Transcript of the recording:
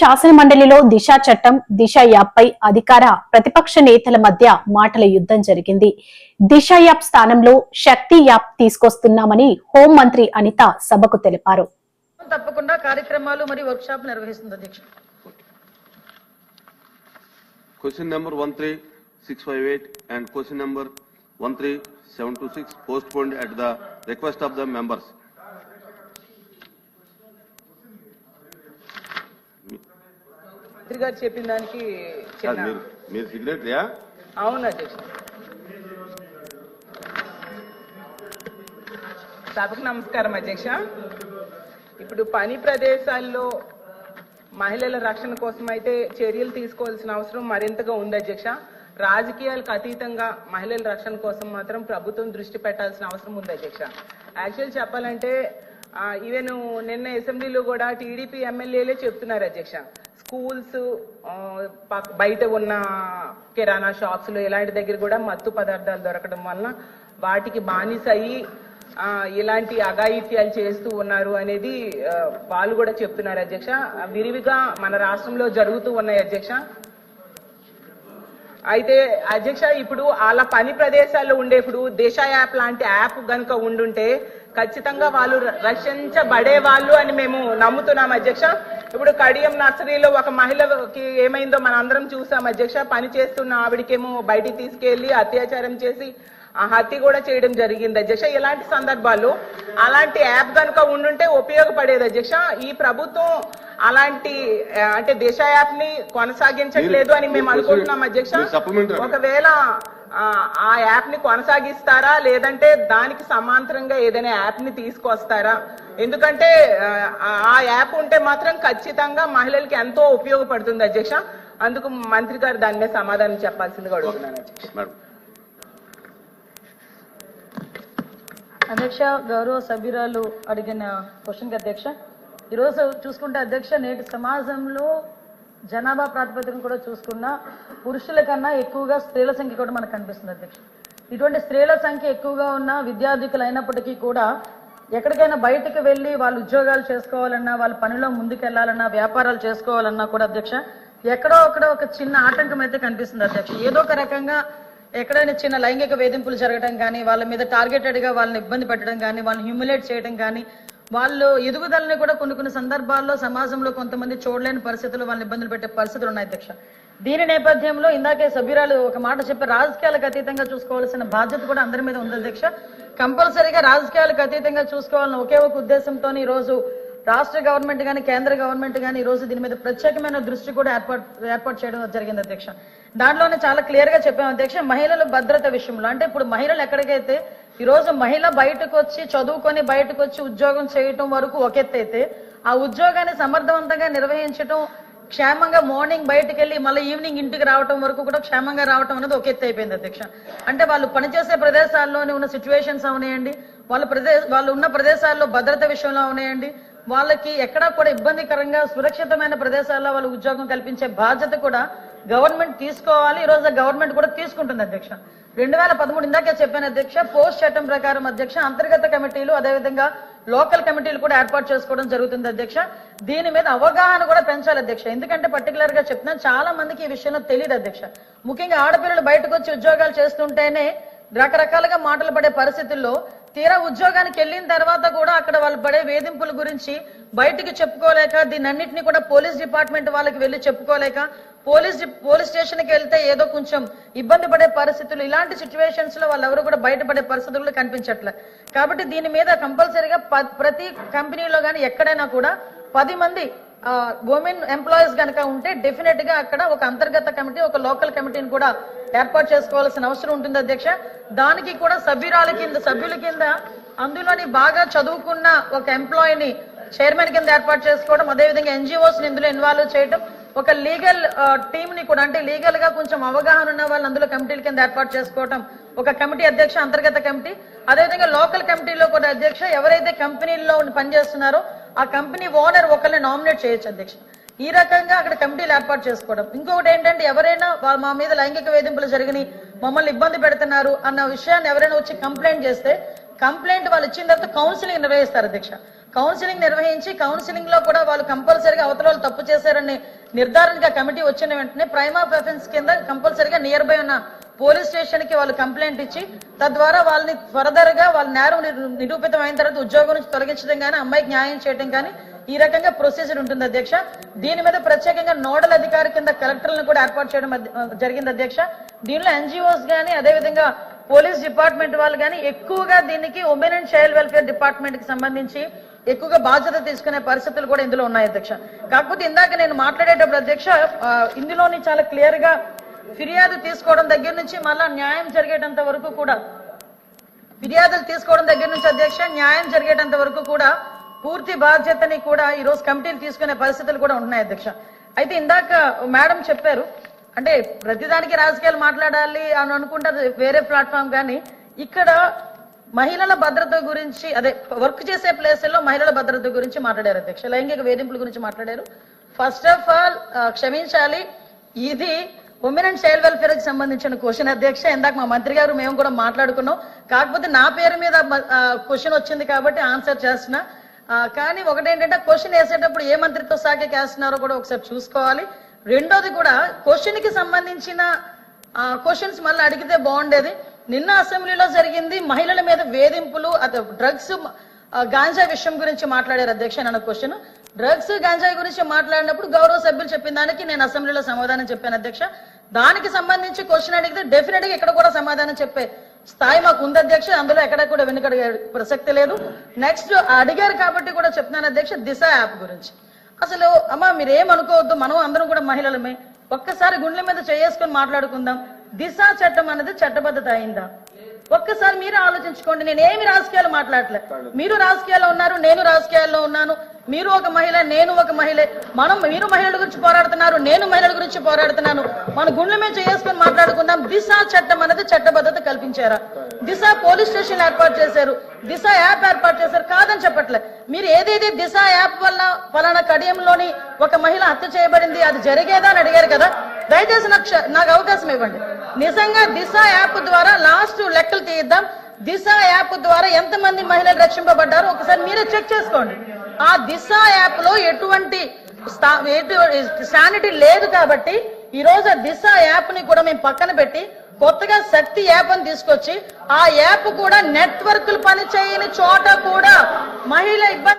శాసన మండలిలో దిశ చట్టం దిశ యాప్పై అధికార ప్రతిపక్ష నేతల మధ్య మాటల యుద్ధం జరిగింది. దిశ యాప్ స్థానంలో శక్తి యాప్ తీసుకొస్తున్నామని హోంమంత్రి అనిత సభకు తెలిపారు. తప్పకుండా కార్యక్రమాలు మరియు వర్క్ షాప్ నిర్వహిస్తుంది అధ్యక్ష. Question number 13658 and question number 13726 postponed at the request of the members. మంత్రి గారు చెప్పిన దానికి మీరు మీరు సిగ్నేటరీయా అవును అధ్యక్ష. సభకు నమస్కారం అధ్యక్ష. ఇప్పుడు పని ప్రదేశాల్లో మహిళల రక్షణ కోసం అయితే చర్యలు తీసుకోవాల్సిన అవసరం మరింతగా ఉంది అధ్యక్ష. రాజకీయాలకు అతీతంగా మహిళల రక్షణ కోసం మాత్రం ప్రభుత్వం దృష్టి పెట్టాల్సిన అవసరం ఉంది అధ్యక్ష. యాక్చువల్ చెప్పాలంటే ఈవెన్ నిన్న అసెంబ్లీలో కూడా టీడీపీ ఎమ్మెల్యేలే చెప్తున్నారు అధ్యక్ష. స్కూల్స్ బయట ఉన్న కిరాణా షాప్స్లో ఇలాంటి దగ్గర కూడా మత్తు పదార్థాలు దొరకడం వలన వాటికి బానిస అయ్యి ఇలాంటి అఘాయిత్యాలు చేస్తూ ఉన్నారు అనేది వాళ్ళు కూడా చెప్తున్నారు అధ్యక్ష. విరివిగా మన రాష్ట్రంలో జరుగుతూ ఉన్నాయి అధ్యక్ష. అయితే అధ్యక్ష ఇప్పుడు వాళ్ళ పని ప్రదేశాల్లో ఉండేప్పుడు దేశ యాప్ లాంటి యాప్ గనుక ఉండుంటే ఖచ్చితంగా వాళ్ళు రక్షించబడే వాళ్ళు అని మేము నమ్ముతున్నాం అధ్యక్ష. ఇప్పుడు కడియం నర్సరీలో ఒక మహిళకి ఏమైందో మన అందరం చూసాం. అధ్యక్ష పని చేస్తున్న ఆవిడకేమో బయటికి తీసుకెళ్ళి అత్యాచారం చేసి ఆ హత్య కూడా చేయడం జరిగింది. అధ్యక్ష ఇలాంటి సందర్భాల్లో అలాంటి యాప్ కనుక ఉండుంటే ఉపయోగపడేది అధ్యక్ష? ఈ ప్రభుత్వం అలాంటి అంటే దిశ యాప్ని కొనసాగించట్లేదు అని మేము అనుకుంటున్నాం అధ్యక్ష. ఒకవేళ ఆ, ఆ యాప్ని కొనసాగిస్తారా? లేదంటే దానికి సమాంతరంగా ఏదైనా యాప్ని తీసుకొస్తారా? ఎందుకంటే ఆ, యాప్ ఉంటే మాత్రం ఖచ్చితంగా మహిళలకి ఎంతో ఉపయోగపడుతుంది అధ్యక్ష. అందుకు మంత్రి గారు దాని మీద సమాధానం చెప్పాల్సిందిగా అడుగుతున్నాను అధ్యక్ష గౌరవ సభ్యురాలు అడిగిన క్వశ్చన్కి అధ్యక్ష. ఈరోజు చూసుకుంటే అధ్యక్ష నేటి సమాజంలో జనాభా ప్రాతిపదికన కూడా చూసుకున్నా పురుషుల కన్నా ఎక్కువగా స్త్రీల సంఖ్య కూడా మనకు కనిపిస్తుంది అధ్యక్ష. ఇటువంటి స్త్రీల సంఖ్య ఎక్కువగా ఉన్న విద్యార్థికులు అయినప్పటికీ కూడా ఎక్కడికైనా బయటకు వెళ్ళి వాళ్ళు ఉద్యోగాలు చేసుకోవాలన్నా వాళ్ళ పనిలో ముందుకెళ్ళాలన్నా వ్యాపారాలు చేసుకోవాలన్నా కూడా అధ్యక్ష ఎక్కడో అక్కడ ఒక చిన్న ఆటంకం అయితే కనిపిస్తుంది అధ్యక్ష. ఏదో ఒక రకంగా ఎక్కడైనా చిన్న లైంగిక వేధింపులు జరగడం కానీ వాళ్ళ మీద టార్గెటెడ్గా వాళ్ళని ఇబ్బంది పెట్టడం కానీ వాళ్ళని హ్యూమిలేట్ చేయడం కానీ వాళ్ళు ఎదుగుదలని కూడా కొన్ని కొన్ని సందర్భాల్లో సమాజంలో కొంతమంది చూడలేని పరిస్థితులు వాళ్ళని ఇబ్బందులు పెట్టే పరిస్థితులు ఉన్నాయి అధ్యక్ష. దీని నేపథ్యంలో ఇందాకే సభ్యురాలు ఒక మాట చెప్పి రాజకీయాలకు అతీతంగా చూసుకోవాల్సిన బాధ్యత కూడా అందరి మీద ఉంది అధ్యక్ష. కంపల్సరీగా రాజకీయాలకు అతీతంగా చూసుకోవాలని ఒకే ఒక ఉద్దేశంతో రోజు రాష్ట్ర గవర్నమెంట్ కానీ కేంద్ర గవర్నమెంట్ కానీ ఈ రోజు దీని మీద ప్రత్యేకమైన దృష్టి కూడా ఏర్పాటు ఏర్పాటు చేయడం జరిగింది అధ్యక్ష. దాంట్లోనే చాలా క్లియర్గా చెప్పాం అధ్యక్ష మహిళల భద్రత విషయంలో. అంటే ఇప్పుడు మహిళలు ఎక్కడికైతే ఈ రోజు మహిళ బయటకు వచ్చి చదువుకొని బయటకు వచ్చి ఉద్యోగం చేయటం వరకు ఒక ఎత్తు ఆ ఉద్యోగాన్ని సమర్థవంతంగా నిర్వహించడం క్షేమంగా మార్నింగ్ బయటకు వెళ్ళి మళ్ళీ ఈవినింగ్ ఇంటికి రావటం వరకు కూడా క్షేమంగా రావటం అనేది ఒక ఎత్తు అయిపోయింది అధ్యక్ష. అంటే వాళ్ళు పనిచేసే ప్రదేశాల్లోనే ఉన్న సిచ్యువేషన్స్ అవునాయండి వాళ్ళ ప్రదేశ వాళ్ళు ఉన్న ప్రదేశాల్లో భద్రత విషయంలో అవునాయండి వాళ్ళకి ఎక్కడా కూడా ఇబ్బందికరంగా సురక్షితమైన ప్రదేశాల్లో వాళ్ళు ఉద్యోగం కల్పించే బాధ్యత కూడా గవర్నమెంట్ తీసుకోవాలి. ఈ రోజు గవర్నమెంట్ కూడా తీసుకుంటుంది అధ్యక్ష. రెండు వేల పదమూడు ఇందాకే చెప్పాను అధ్యక్ష పోస్ట్ చట్టం ప్రకారం అధ్యక్ష అంతర్గత కమిటీలు అదేవిధంగా లోకల్ కమిటీలు కూడా ఏర్పాటు చేసుకోవడం జరుగుతుంది అధ్యక్ష. దీని మీద అవగాహన కూడా పెంచాలి అధ్యక్ష. ఎందుకంటే పర్టికులర్గా చెప్తున్నాను చాలా మందికి ఈ విషయంలో తెలియదు అధ్యక్ష. ముఖ్యంగా ఆడపిల్లలు బయటకు వచ్చి ఉద్యోగాలు చేస్తుంటేనే రకరకాలుగా మాటలు పడే పరిస్థితుల్లో తీరా ఉద్యోగానికి వెళ్ళిన తర్వాత కూడా అక్కడ వాళ్ళు పడే వేధింపుల గురించి బయటికి చెప్పుకోలేక దీని అన్నింటినీ కూడా పోలీస్ డిపార్ట్మెంట్ వాళ్ళకి వెళ్ళి చెప్పుకోలేక పోలీస్ పోలీస్ స్టేషన్కి వెళ్తే ఏదో కొంచెం ఇబ్బంది పడే పరిస్థితులు ఇలాంటి సిచ్యువేషన్స్లో వాళ్ళు ఎవరు కూడా బయటపడే పరిస్థితులు కనిపించట్లే. కాబట్టి దీని మీద కంపల్సరీగా ప- ప్రతి కంపెనీలో కానీ ఎక్కడైనా కూడా పది మంది ఉమెన్ ఎంప్లాయీస్ కనుక ఉంటే డెఫినెట్గా అక్కడ ఒక అంతర్గత కమిటీ ఒక లోకల్ కమిటీని కూడా ఏర్పాటు చేసుకోవాల్సిన అవసరం ఉంటుంది అధ్యక్ష. దానికి కూడా సభ్యురాల కింద సభ్యుల కింద అందులోని బాగా చదువుకున్న ఒక ఎంప్లాయీని చైర్మన్ కింద ఏర్పాటు చేసుకోవడం అదేవిధంగా ఎన్జిఓస్ ఇందులో ఇన్వాల్వ్ చేయడం ఒక లీగల్ టీమ్ని కూడా అంటే లీగల్గా కొంచెం అవగాహన ఉన్న వాళ్ళు అందులో కమిటీల కింద ఏర్పాటు చేసుకోవడం ఒక కమిటీ అధ్యక్ష అంతర్గత కమిటీ అదేవిధంగా లోకల్ కమిటీలో కూడా అధ్యక్ష ఎవరైతే కంపెనీల్లో పనిచేస్తున్నారో ఆ కంపెనీ ఓనర్ ఒకరిని నామినేట్ చేయొచ్చు అధ్యక్ష. ఈ రకంగా అక్కడ కమిటీలు ఏర్పాటు చేసుకోవడం. ఇంకొకటి ఏంటంటే ఎవరైనా మా మీద లైంగిక వేధింపులు జరిగినాయి మమ్మల్ని ఇబ్బంది పెడుతున్నారు అన్న విషయాన్ని ఎవరైనా వచ్చి కంప్లైంట్ చేస్తే కంప్లైంట్ వాళ్ళు ఇచ్చిన తర్వాత కౌన్సిలింగ్ నిర్వహిస్తారు అధ్యక్ష. కౌన్సిలింగ్ నిర్వహించి కౌన్సిలింగ్లో కూడా వాళ్ళు కంపల్సరీగా అవతల వాళ్ళు తప్పు చేశారని నిర్ధారణగా కమిటీ వచ్చిన వెంటనే ప్రైమ్ ఆఫ్ అఫెన్స్ కింద కంపల్సరీగా నియర్ బై ఉన్న పోలీస్ స్టేషన్కి వాళ్ళు కంప్లైంట్ ఇచ్చి తద్వారా వాళ్ళని ఫర్దర్గా వాళ్ళ నేరం నిరూపితమైన నిరూపితం అయిన తర్వాత ఉద్యోగం నుంచి తొలగించడం కానీ అమ్మాయికి న్యాయం చేయడం కానీ ఈ రకంగా ప్రొసీజర్ ఉంటుంది అధ్యక్ష. దీని మీద ప్రత్యేకంగా నోడల్ అధికారి కింద కలెక్టర్లను కూడా ఏర్పాటు చేయడం జరిగింది అధ్యక్ష. దీనిలో ఎన్జిఓస్ కానీ అదేవిధంగా పోలీస్ డిపార్ట్మెంట్ వాళ్ళు కానీ ఎక్కువగా దీనికి ఉమెన్ అండ్ చైల్డ్ వెల్ఫేర్ డిపార్ట్మెంట్కి సంబంధించి ఎక్కువగా బాధ్యత తీసుకునే పరిస్థితులు కూడా ఇందులో ఉన్నాయి అధ్యక్ష. కాకపోతే ఇందాక నేను మాట్లాడేటప్పుడు అధ్యక్ష ఇందులోని చాలా క్లియర్గా ఫిర్యాదు తీసుకోవడం దగ్గర నుంచి మళ్ళా న్యాయం జరిగేటంత వరకు కూడా ఫిర్యాదులు తీసుకోవడం దగ్గర నుంచి అధ్యక్ష న్యాయం జరిగేటంత వరకు కూడా పూర్తి బాధ్యతని కూడా ఈ రోజు కమిటీలు తీసుకునే పరిస్థితులు కూడా ఉంటున్నాయి అధ్యక్ష. అయితే ఇందాక మేడం చెప్పారు అంటే ప్రతిదానికి రాజకీయాలు మాట్లాడాలి అని అనుకుంటారు వేరే ప్లాట్ఫామ్ కానీ ఇక్కడ మహిళల భద్రత గురించి అదే వర్క్ చేసే ప్లేసుల్లో మహిళల భద్రత గురించి మాట్లాడారు అధ్యక్ష. లైంగిక వేధింపుల గురించి మాట్లాడారు. ఫస్ట్ ఆఫ్ ఆల్ క్షమించాలి. ఇది ఉమెన్ అండ్ చైల్డ్ వెల్ఫేర్కి సంబంధించిన క్వశ్చన్ అధ్యక్ష ఇందాక మా మంత్రి గారు మేము కూడా మాట్లాడుకున్నాం. కాకపోతే నా పేరు మీద క్వశ్చన్ వచ్చింది కాబట్టి ఆన్సర్ చేస్తున్నా. కానీ ఒకటేంటంటే క్వశ్చన్ వేసేటప్పుడు ఏ మంత్రితో శాఖకి వేస్తున్నారో కూడా ఒకసారి చూసుకోవాలి. రెండోది కూడా క్వశ్చన్కి సంబంధించిన క్వశ్చన్స్ మళ్ళీ అడిగితే బాగుండేది. నిన్న అసెంబ్లీలో జరిగింది మహిళల మీద వేధింపులు డ్రగ్స్ గాంజా విషయం గురించి మాట్లాడారు అధ్యక్ష అన్న క్వశ్చన్ డ్రగ్స్ గాంజా గురించి మాట్లాడినప్పుడు గౌరవ సభ్యులు చెప్పిన దానికి నేను అసెంబ్లీలో సమాధానం చెప్పాను అధ్యక్ష. దానికి సంబంధించి క్వశ్చన్ అడిగితే డెఫినెట్గా ఇక్కడ కూడా సమాధానం చెప్పే స్థాయి మాకు ఉంది అధ్యక్ష. అందులో ఎక్కడ కూడా వెనుకడిగే ప్రసక్తి లేదు. నెక్స్ట్ అడిగారు కాబట్టి కూడా చెప్తున్నాను అధ్యక్ష దిశ యాప్ గురించి. అసలు అమ్మా మీరేమనుకోవద్దు మనం అందరం కూడా మహిళలమే. ఒక్కసారి గుండెల మీద చేసుకొని మాట్లాడుకుందాం. దిశ చట్టం అనేది చట్టబద్ధత అయిందా? ఒక్కసారి మీరు ఆలోచించుకోండి. నేనేమి రాజకీయాలు మాట్లాడలే. మీరు రాజకీయాల్లో ఉన్నారు నేను రాజకీయాల్లో ఉన్నాను. మీరు ఒక మహిళ నేను ఒక మహిళ. మనం మీరు మహిళల గురించి పోరాడుతున్నారు నేను మహిళల గురించి పోరాడుతున్నాను. మన గుండెల మీద చేసుకొని మాట్లాడుకుందాం. దిశ చట్టం అనేది చట్టబద్ధత కల్పించారా. దిశ పోలీస్ స్టేషన్ ఏర్పాటు చేశారు. దిశ యాప్ ఏర్పాటు చేశారు. కాదని చెప్పట్లే. మీరు ఏదైతే దిశ యాప్ వల్ల ఫలానా కడియంలోని ఒక మహిళ హత్య చేయబడింది అది జరిగేదా అని అడిగారు కదా? దయచేసి నాకు నాకు అవకాశం ఇవ్వండి. నిజంగా దిశ యాప్ ద్వారా లాస్ట్ లెక్కలు తీద్దాం దిశ యాప్ ద్వారా ఎంతమంది మహిళలు రక్షింపబడ్డారో ఒకసారి మీరే చెక్ చేసుకోండి. ఆ దిశ యాప్లో ఎటువంటి శానిటీ లేదు కాబట్టి ఈ రోజు ఆ దిశ యాప్ని కూడా మేము పక్కన పెట్టి కొత్తగా శక్తి యాప్ అని తీసుకొచ్చి ఆ యాప్ కూడా నెట్వర్క్లు పని చేయని చోట కూడా మహిళ ఇబ్బంది